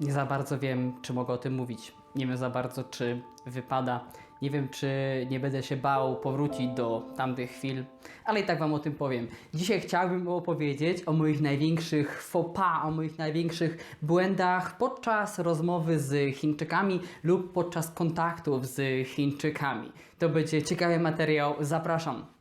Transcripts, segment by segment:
Nie za bardzo wiem, czy mogę o tym mówić. Nie wiem za bardzo, czy wypada. Nie wiem, czy nie będę się bał powrócić do tamtych chwil, ale i tak Wam o tym powiem. Dzisiaj chciałbym opowiedzieć o moich największych faux pas, o moich największych błędach podczas rozmowy z Chińczykami lub podczas kontaktów z Chińczykami. To będzie ciekawy materiał, zapraszam.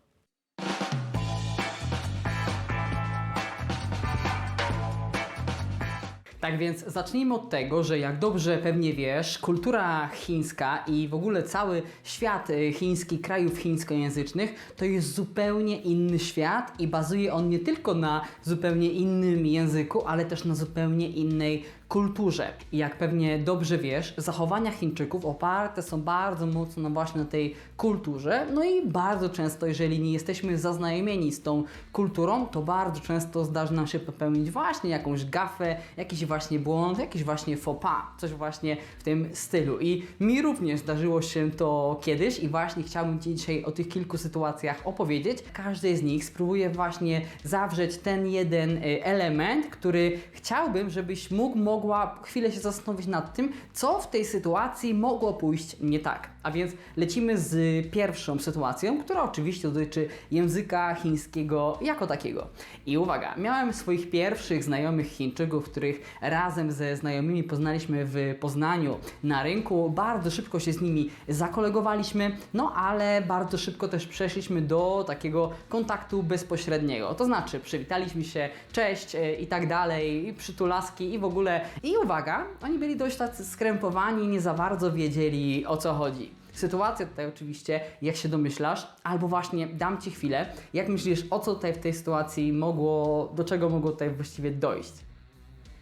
Tak więc zacznijmy od tego, że jak dobrze pewnie wiesz, kultura chińska i w ogóle cały świat y, chiński, krajów chińskojęzycznych to jest zupełnie inny świat i bazuje on nie tylko na zupełnie innym języku, ale też na zupełnie innej kulturze. I jak pewnie dobrze wiesz, zachowania Chińczyków oparte są bardzo mocno właśnie na tej kulturze. No i bardzo często, jeżeli nie jesteśmy zaznajomieni z tą kulturą, to bardzo często zdarzy nam się popełnić właśnie jakąś gafę, jakiś właśnie błąd, jakiś właśnie faux pas, coś właśnie w tym stylu. I mi również zdarzyło się to kiedyś i właśnie chciałbym Ci dzisiaj o tych kilku sytuacjach opowiedzieć. Każdej z nich spróbuję właśnie zawrzeć ten jeden y, element, który chciałbym, żebyś mógł, mogła chwilę się zastanowić nad tym, co w tej sytuacji mogło pójść nie tak. A więc lecimy z pierwszą sytuacją, która oczywiście dotyczy języka chińskiego jako takiego. I uwaga, miałem swoich pierwszych znajomych Chińczyków, których razem ze znajomymi poznaliśmy w Poznaniu na rynku. Bardzo szybko się z nimi zakolegowaliśmy, no ale bardzo szybko też przeszliśmy do takiego kontaktu bezpośredniego. To znaczy, przywitaliśmy się, cześć e, i tak dalej, i przytulaski i w ogóle. I uwaga, oni byli dość tacy skrępowani, nie za bardzo wiedzieli o co chodzi. Sytuacja tutaj oczywiście, jak się domyślasz, albo właśnie dam Ci chwilę, jak myślisz, o co tutaj w tej sytuacji mogło, do czego mogło tutaj właściwie dojść?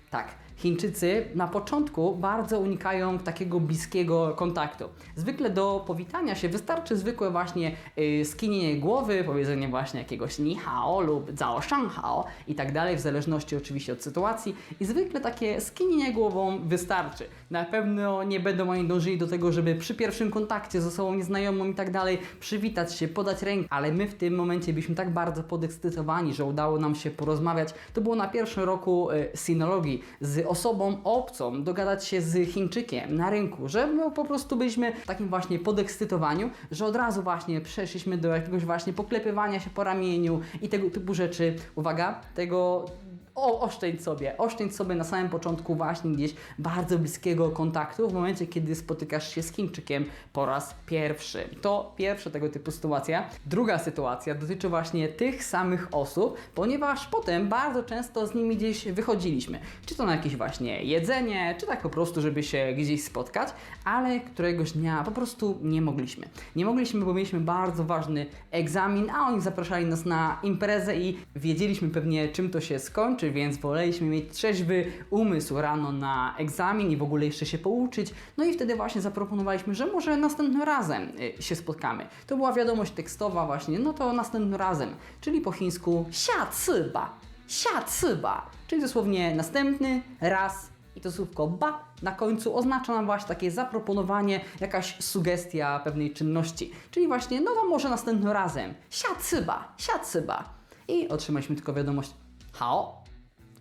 Tak, Chińczycy na początku bardzo unikają takiego bliskiego kontaktu. Zwykle do powitania się wystarczy zwykłe właśnie yy, skinienie głowy, powiedzenie właśnie jakiegoś ni hao lub zao shang hao i tak dalej, w zależności oczywiście od sytuacji. I zwykle takie skinienie głową wystarczy. Na pewno nie będą oni dążyli do tego, żeby przy pierwszym kontakcie z osobą nieznajomą i tak dalej przywitać się, podać rękę, ale my w tym momencie byliśmy tak bardzo podekscytowani, że udało nam się porozmawiać. To było na pierwszym roku y, sinologii z osobą obcą, dogadać się z Chińczykiem na rynku, że no, po prostu byliśmy w takim właśnie podekscytowaniu, że od razu właśnie przeszliśmy do jakiegoś właśnie poklepywania się po ramieniu i tego typu rzeczy. Uwaga, tego o, oszczędź sobie, oszczędź sobie na samym początku właśnie gdzieś bardzo bliskiego kontaktu w momencie, kiedy spotykasz się z Chińczykiem po raz pierwszy. To pierwsza tego typu sytuacja. Druga sytuacja dotyczy właśnie tych samych osób, ponieważ potem bardzo często z nimi gdzieś wychodziliśmy. Czy to na jakieś właśnie jedzenie, czy tak po prostu, żeby się gdzieś spotkać, ale któregoś dnia po prostu nie mogliśmy. Nie mogliśmy, bo mieliśmy bardzo ważny egzamin, a oni zapraszali nas na imprezę i wiedzieliśmy pewnie czym to się skończy, oczy, więc woleliśmy mieć trzeźwy umysł rano na egzamin i w ogóle jeszcze się pouczyć. No i wtedy właśnie zaproponowaliśmy, że może następnym razem y, się spotkamy. To była wiadomość tekstowa właśnie, no to następnym razem, czyli po chińsku xia cyba, xia cyba, czyli dosłownie następny raz i to słówko ba na końcu oznacza nam właśnie takie zaproponowanie, jakaś sugestia pewnej czynności. Czyli właśnie, no to może następnym razem. Siacyba, siacyba. I otrzymaliśmy tylko wiadomość hao,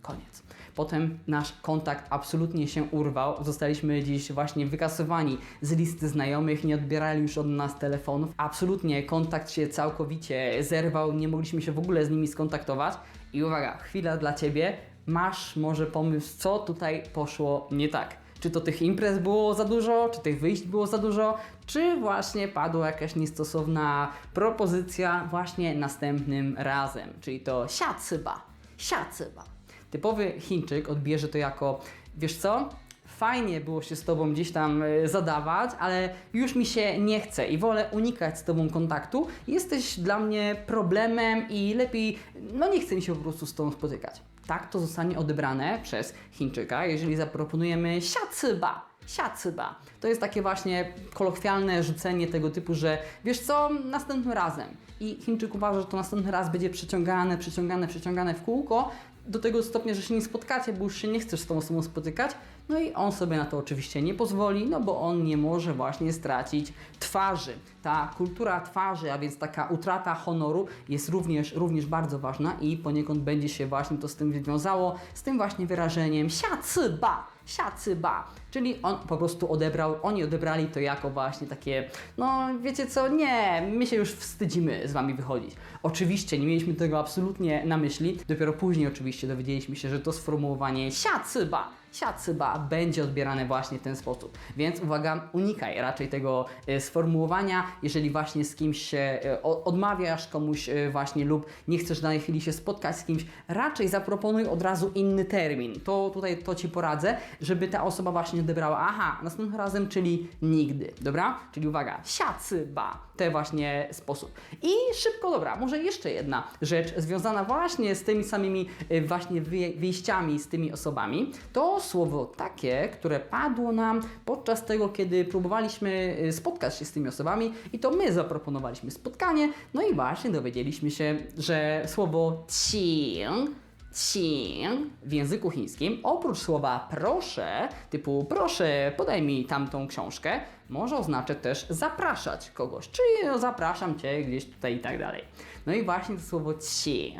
Koniec. Potem nasz kontakt absolutnie się urwał. Zostaliśmy dziś właśnie wykasowani z listy znajomych, nie odbierali już od nas telefonów. Absolutnie kontakt się całkowicie zerwał, nie mogliśmy się w ogóle z nimi skontaktować. I uwaga, chwila dla ciebie. Masz może pomysł, co tutaj poszło nie tak czy to tych imprez było za dużo, czy tych wyjść było za dużo, czy właśnie padła jakaś niestosowna propozycja właśnie następnym razem, czyli to siacyba, siacyba. Typowy Chińczyk odbierze to jako, wiesz co, fajnie było się z Tobą gdzieś tam e, zadawać, ale już mi się nie chce i wolę unikać z Tobą kontaktu. Jesteś dla mnie problemem i lepiej, no nie chcę mi się po prostu z Tobą spotykać. Tak to zostanie odebrane przez Chińczyka, jeżeli zaproponujemy siacyba siacyba. To jest takie właśnie kolokwialne rzucenie tego typu, że wiesz co, następnym razem. I Chińczyk uważa, że to następny raz będzie przeciągane, przeciągane, przeciągane w kółko, do tego stopnia, że się nie spotkacie, bo już się nie chcesz z tą osobą spotykać. No i on sobie na to oczywiście nie pozwoli, no bo on nie może właśnie stracić twarzy. Ta kultura twarzy, a więc taka utrata honoru jest również, również bardzo ważna i poniekąd będzie się właśnie to z tym wiązało, z tym właśnie wyrażeniem siacyba siacyba. Czyli on po prostu odebrał, oni odebrali to jako właśnie takie, no wiecie co, nie, my się już wstydzimy z wami wychodzić. Oczywiście nie mieliśmy tego absolutnie na myśli, dopiero później oczywiście dowiedzieliśmy się, że to sformułowanie siacyba siacyba będzie odbierane właśnie w ten sposób. Więc uwaga, unikaj raczej tego e, sformułowania, jeżeli właśnie z kimś się e, odmawiasz komuś e, właśnie lub nie chcesz na danej chwili się spotkać z kimś, raczej zaproponuj od razu inny termin. To tutaj to Ci poradzę, żeby ta osoba właśnie odebrała, aha, następnym razem, czyli nigdy, dobra? Czyli uwaga, siacyba, te właśnie sposób. I szybko, dobra, może jeszcze jedna rzecz związana właśnie z tymi samymi właśnie wyj- wyjściami z tymi osobami, to słowo takie, które padło nam podczas tego, kiedy próbowaliśmy e, spotkać się z tymi osobami i to my zaproponowaliśmy spotkanie, no i właśnie dowiedzieliśmy się, że słowo qing Qing w języku chińskim, oprócz słowa proszę, typu proszę, podaj mi tamtą książkę, może oznaczać też zapraszać kogoś, czyli no, zapraszam cię gdzieś tutaj i tak dalej. No i właśnie to słowo qing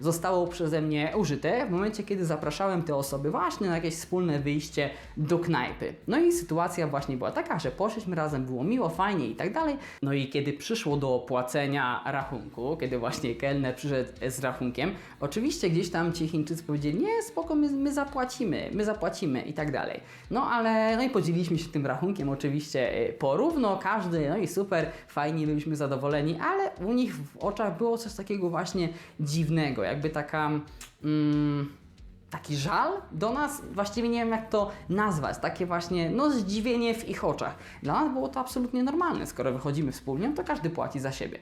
zostało przeze mnie użyte w momencie, kiedy zapraszałem te osoby właśnie na jakieś wspólne wyjście do knajpy. No i sytuacja właśnie była taka, że poszliśmy razem, było miło, fajnie i tak dalej. No i kiedy przyszło do płacenia rachunku, kiedy właśnie kelner przyszedł z rachunkiem, oczywiście gdzieś tam ci Chińczycy powiedzieli, nie, spoko, my, my zapłacimy, my zapłacimy i tak dalej. No ale, no i podzieliliśmy się tym rachunkiem oczywiście porówno, każdy, no i super, fajnie, byliśmy zadowoleni, ale u nich w oczach było coś takiego właśnie dziwnego, jakby taka... Mm, taki żal do nas, właściwie nie wiem jak to nazwać, takie właśnie, no zdziwienie w ich oczach. Dla nas było to absolutnie normalne, skoro wychodzimy wspólnie, to każdy płaci za siebie.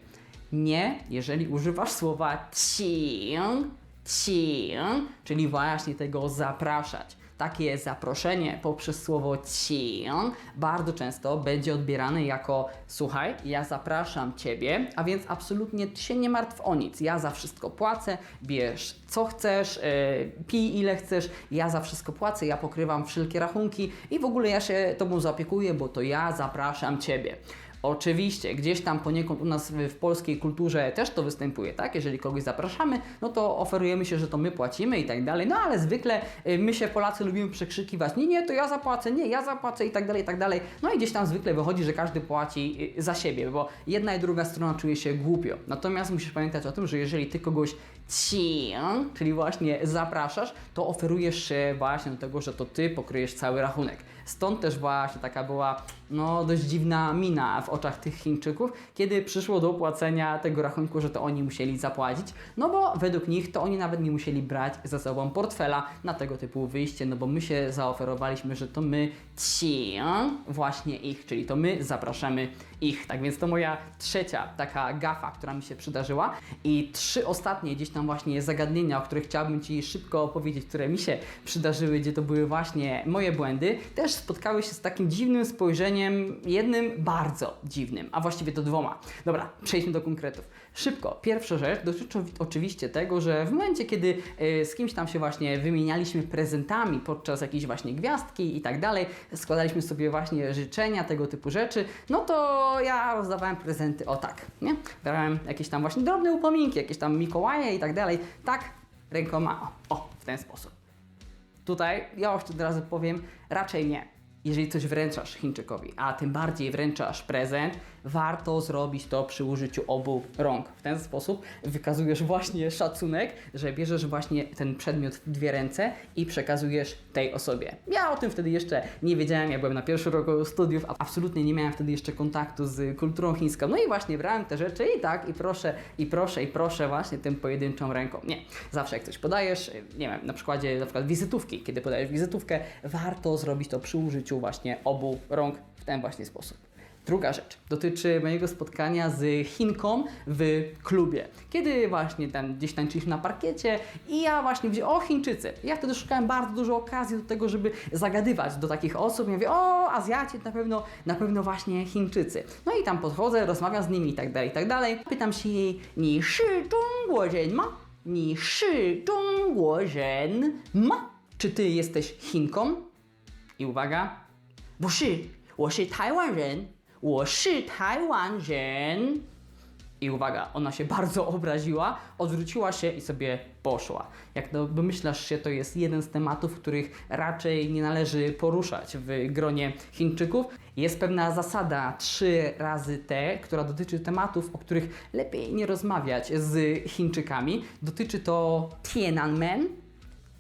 Nie, jeżeli używasz słowa qing, qing, czyli właśnie tego zapraszać. Takie zaproszenie poprzez słowo qing bardzo często będzie odbierane jako słuchaj, ja zapraszam Ciebie, a więc absolutnie Ty się nie martw o nic. Ja za wszystko płacę, bierz co chcesz, yy, pij ile chcesz, ja za wszystko płacę, ja pokrywam wszelkie rachunki i w ogóle ja się Tobą zaopiekuję, bo to ja zapraszam Ciebie. Oczywiście, gdzieś tam poniekąd u nas w, polskiej kulturze też to występuje, tak? Jeżeli kogoś zapraszamy, no to oferujemy się, że to my płacimy i tak dalej. No ale zwykle y, my się Polacy lubimy przekrzykiwać, nie, nie, to ja zapłacę, nie, ja zapłacę i tak dalej, i tak dalej. No i gdzieś tam zwykle wychodzi, że każdy płaci y, za siebie, bo jedna i druga strona czuje się głupio. Natomiast musisz pamiętać o tym, że jeżeli ty kogoś qing, czyli właśnie zapraszasz, to oferujesz się właśnie do tego, że to ty pokryjesz cały rachunek. Stąd też właśnie taka była no, dość dziwna mina w oczach tych Chińczyków, kiedy przyszło do opłacenia tego rachunku, że to oni musieli zapłacić, no bo według nich to oni nawet nie musieli brać ze sobą portfela na tego typu wyjście, no bo my się zaoferowaliśmy, że to my ci właśnie ich, czyli to my zapraszamy ich. Tak więc to moja trzecia taka gafa, która mi się przydarzyła. I trzy ostatnie gdzieś tam właśnie zagadnienia, o których chciałbym Ci szybko opowiedzieć, które mi się przydarzyły, gdzie to były właśnie moje błędy, też spotkały się z takim dziwnym spojrzeniem, jednym bardzo dziwnym, a właściwie to dwoma. Dobra, przejdźmy do konkretów. Szybko. Pierwsza rzecz dotyczy oczywiście tego, że w momencie, kiedy y, z kimś tam się właśnie wymienialiśmy prezentami podczas jakiejś właśnie gwiazdki i tak dalej, składaliśmy sobie właśnie życzenia, tego typu rzeczy, no to ja rozdawałem prezenty o tak, nie? Brałem jakieś tam właśnie drobne upominki, jakieś tam Mikołaje i tak dalej, tak rękoma, o, o w ten sposób. Tutaj ja już od razu powiem, raczej nie. Jeżeli coś wręczasz Chińczykowi, a tym bardziej wręczasz prezent, warto zrobić to przy użyciu obu rąk. W ten sposób wykazujesz właśnie szacunek, że bierzesz właśnie ten przedmiot w dwie ręce i przekazujesz tej osobie. Ja o tym wtedy jeszcze nie wiedziałem, ja byłem na pierwszym roku studiów, a absolutnie nie miałem wtedy jeszcze kontaktu z kulturą chińską. No i właśnie brałem te rzeczy i tak, i proszę, i proszę, i proszę właśnie tym pojedynczą ręką. Nie, zawsze jak coś podajesz, nie wiem, na przykładzie na przykład wizytówki, kiedy podajesz wizytówkę, warto zrobić to przy użyciu właśnie obu rąk w ten właśnie sposób. Druga rzecz dotyczy mojego spotkania z Chinką w klubie. Kiedy właśnie tam gdzieś tańczyliśmy na parkiecie i ja właśnie widzę, o Chińczycy. Ja wtedy szukałem bardzo dużo okazji do tego, żeby zagadywać do takich osób. Ja mówię, o Azjaci na pewno, na pewno właśnie Chińczycy. No i tam podchodzę, rozmawiam z nimi i tak dalej, i tak dalej. Pytam się jej, 你是中国人吗？你是中国人吗？Czy ty jesteś Chinką? I uwaga, 不是，我是台湾人， Łoszy Taiwan Ren. I uwaga, ona się bardzo obraziła, odwróciła się i sobie poszła. Jak to domyślasz się, to jest jeden z tematów, których raczej nie należy poruszać w gronie Chińczyków. Jest pewna zasada trzy razy T, która dotyczy tematów, o których lepiej nie rozmawiać z Chińczykami. Dotyczy to Tiananmen,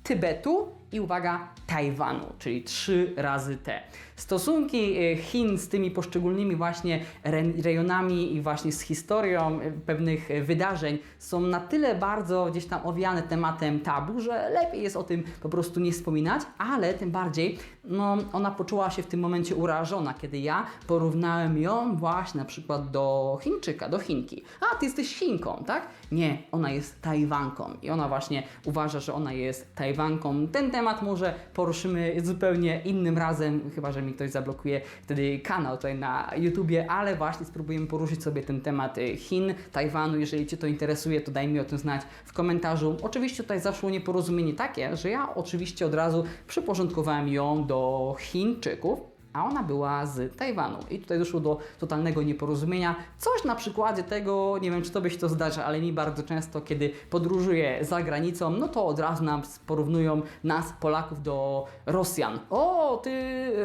Tybetu i uwaga, Tajwanu, czyli trzy razy T. Stosunki e, Chin z tymi poszczególnymi właśnie re- rejonami i właśnie z historią e, pewnych e, wydarzeń są na tyle bardzo gdzieś tam owiane tematem tabu, że lepiej jest o tym po prostu nie wspominać, ale tym bardziej no, ona poczuła się w tym momencie urażona, kiedy ja porównałem ją właśnie na przykład do Chińczyka, do Chinki. A, ty jesteś Chinką, tak? Nie, ona jest Tajwanką i ona właśnie uważa, że ona jest Tajwanką. Ten temat może poruszymy zupełnie innym razem, chyba że mi ktoś zablokuje wtedy kanał tutaj na YouTubie, ale właśnie spróbujemy poruszyć sobie ten temat y, Chin, Tajwanu. Jeżeli Cię to interesuje, to daj mi o tym znać w komentarzu. Oczywiście tutaj zaszło nieporozumienie takie, że ja oczywiście od razu przyporządkowałem ją do Chińczyków, a ona była z Tajwanu. I tutaj doszło do totalnego nieporozumienia. Coś na przykładzie tego, nie wiem czy tobie się to zdarza, ale mi bardzo często, kiedy podróżuję za granicą, no to od razu nam porównują nas, Polaków, do Rosjan. O, ty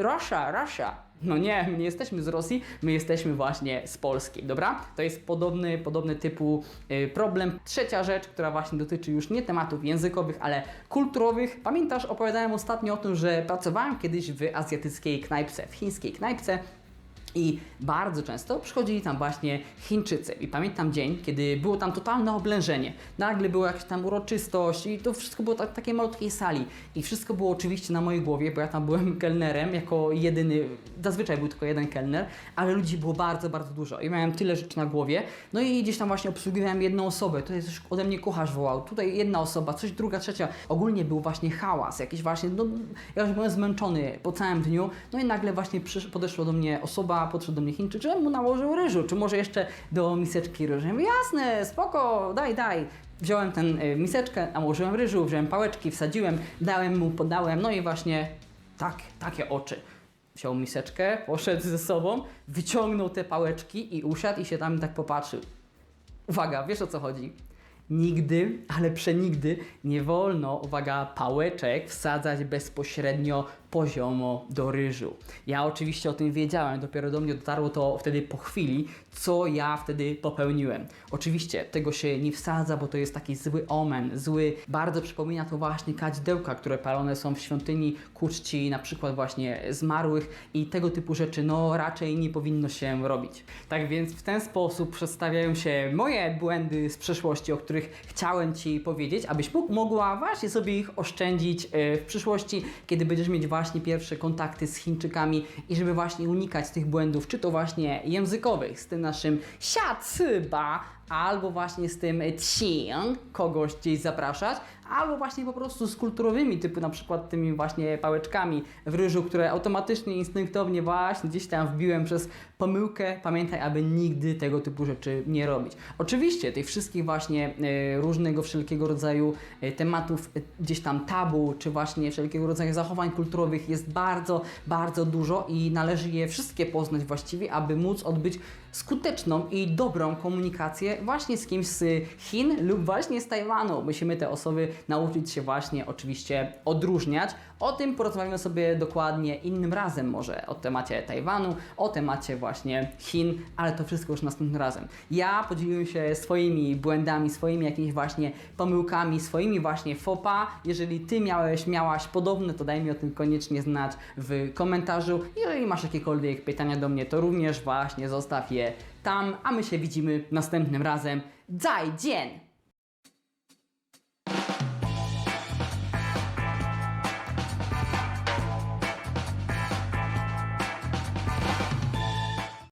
Russia, Russia. No nie, my nie jesteśmy z Rosji, my jesteśmy właśnie z Polski, dobra? To jest podobny, podobny typu y, problem. Trzecia rzecz, która właśnie dotyczy już nie tematów językowych, ale kulturowych. Pamiętasz, opowiadałem ostatnio o tym, że pracowałem kiedyś w azjatyckiej knajpce, w chińskiej knajpce. I bardzo często przychodzili tam właśnie Chińczycy. I pamiętam dzień, kiedy było tam totalne oblężenie. Nagle była jakaś tam uroczystość i to wszystko było tak, w takiej malutkiej sali. I wszystko było oczywiście na mojej głowie, bo ja tam byłem kelnerem jako jedyny, zazwyczaj był tylko jeden kelner, ale ludzi było bardzo, bardzo dużo. I miałem tyle rzeczy na głowie. No i gdzieś tam właśnie obsługiwałem jedną osobę. Tutaj coś ode mnie kucharz wołał, tutaj jedna osoba, coś druga, trzecia. Ogólnie był właśnie hałas, jakiś właśnie, no ja już byłem zmęczony po całym dniu. No i nagle właśnie podeszła do mnie osoba, podszedł do mnie Chińczyk, że mu nałożył ryżu, czy może jeszcze do miseczki ryżu. Ja mówię, jasne, spoko, daj, daj. Wziąłem tę y, miseczkę, nałożyłem ryżu, wziąłem pałeczki, wsadziłem, dałem mu, podałem, no i właśnie tak, takie oczy. Wziął miseczkę, poszedł ze sobą, wyciągnął te pałeczki i usiadł i się tam tak popatrzył. Uwaga, wiesz o co chodzi? Nigdy, ale przenigdy nie wolno, uwaga, pałeczek wsadzać bezpośrednio poziomo do ryżu. Ja oczywiście o tym wiedziałem, dopiero do mnie dotarło to wtedy po chwili, co ja wtedy popełniłem. Oczywiście tego się nie wsadza, bo to jest taki zły omen, zły, bardzo przypomina to właśnie kadzidełka, które palone są w świątyni ku czci na przykład właśnie zmarłych i tego typu rzeczy, no raczej nie powinno się robić. Tak więc w ten sposób przedstawiają się moje błędy z przeszłości, o których chciałem Ci powiedzieć, abyś mógł, mogła właśnie sobie ich oszczędzić e, w przyszłości, kiedy będziesz mieć właśnie pierwsze kontakty z Chińczykami i żeby właśnie unikać tych błędów, czy to właśnie językowych, z tym naszym siacyba, albo właśnie z tym ciang, kogoś gdzieś zapraszać, albo właśnie po prostu z kulturowymi, typu na przykład tymi właśnie pałeczkami w ryżu, które automatycznie, instynktownie właśnie gdzieś tam wbiłem przez pomyłkę. Pamiętaj, aby nigdy tego typu rzeczy nie robić. Oczywiście tych wszystkich właśnie e, różnego wszelkiego rodzaju e, tematów e, gdzieś tam tabu, czy właśnie wszelkiego rodzaju zachowań kulturowych jest bardzo, bardzo dużo i należy je wszystkie poznać właściwie, aby móc odbyć skuteczną i dobrą komunikację właśnie z kimś z Chin lub właśnie z Tajwanu. Musimy te osoby nauczyć się właśnie oczywiście odróżniać. O tym porozmawiamy sobie dokładnie innym razem, może o temacie Tajwanu, o temacie właśnie Chin, ale to wszystko już następnym razem. Ja podzieliłem się swoimi błędami, swoimi jakimiś właśnie pomyłkami, swoimi właśnie fopa. Jeżeli Ty miałeś, miałaś podobne, to daj mi o tym koniecznie znać w komentarzu. Jeżeli masz jakiekolwiek pytania do mnie, to również właśnie zostaw je tam, a my się widzimy następnym razem. Zajdzień!